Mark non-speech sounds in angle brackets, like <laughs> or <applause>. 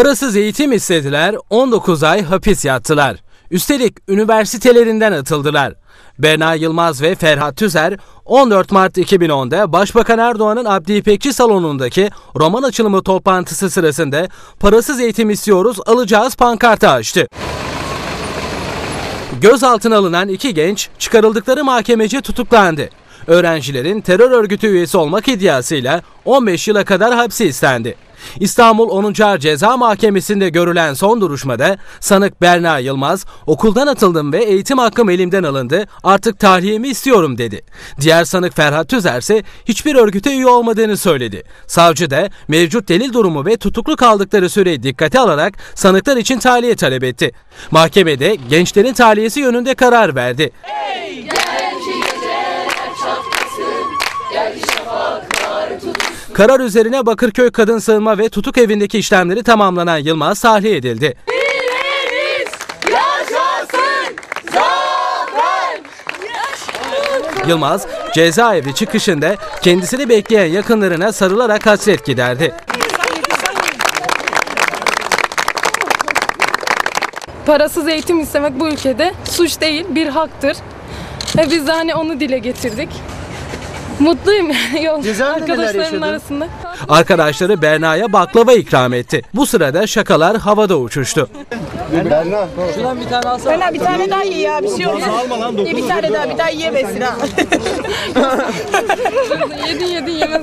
Parasız eğitim istediler, 19 ay hapis yattılar. Üstelik üniversitelerinden atıldılar. Berna Yılmaz ve Ferhat Tüzer 14 Mart 2010'da Başbakan Erdoğan'ın Abdi İpekçi salonundaki roman açılımı toplantısı sırasında parasız eğitim istiyoruz alacağız pankartı açtı. Gözaltına alınan iki genç çıkarıldıkları mahkemece tutuklandı. Öğrencilerin terör örgütü üyesi olmak iddiasıyla 15 yıla kadar hapsi istendi. İstanbul 10. Ağır Ceza Mahkemesi'nde görülen son duruşmada sanık Berna Yılmaz okuldan atıldım ve eğitim hakkım elimden alındı artık tahliyemi istiyorum dedi. Diğer sanık Ferhat Tüzer ise hiçbir örgüte üye olmadığını söyledi. Savcı da mevcut delil durumu ve tutuklu kaldıkları süreyi dikkate alarak sanıklar için tahliye talep etti. Mahkemede gençlerin tahliyesi yönünde karar verdi. Karar üzerine Bakırköy Kadın Sığınma ve Tutuk Evi'ndeki işlemleri tamamlanan Yılmaz tahliye edildi. Yılmaz cezaevi çıkışında kendisini bekleyen yakınlarına sarılarak hasret giderdi. Parasız eğitim istemek bu ülkede suç değil, bir haktır. Ve biz de hani onu dile getirdik. Mutluyum yol Cezaevinde neler arkadaşlarımın arasında. Arkadaşları Berna'ya baklava ikram etti. Bu sırada şakalar havada uçuştu. Bana bir tane daha ye ya bir şey olmaz. Ye bir tane daha bir daha yiyemesin ha. <laughs> Yedin yedin yemez.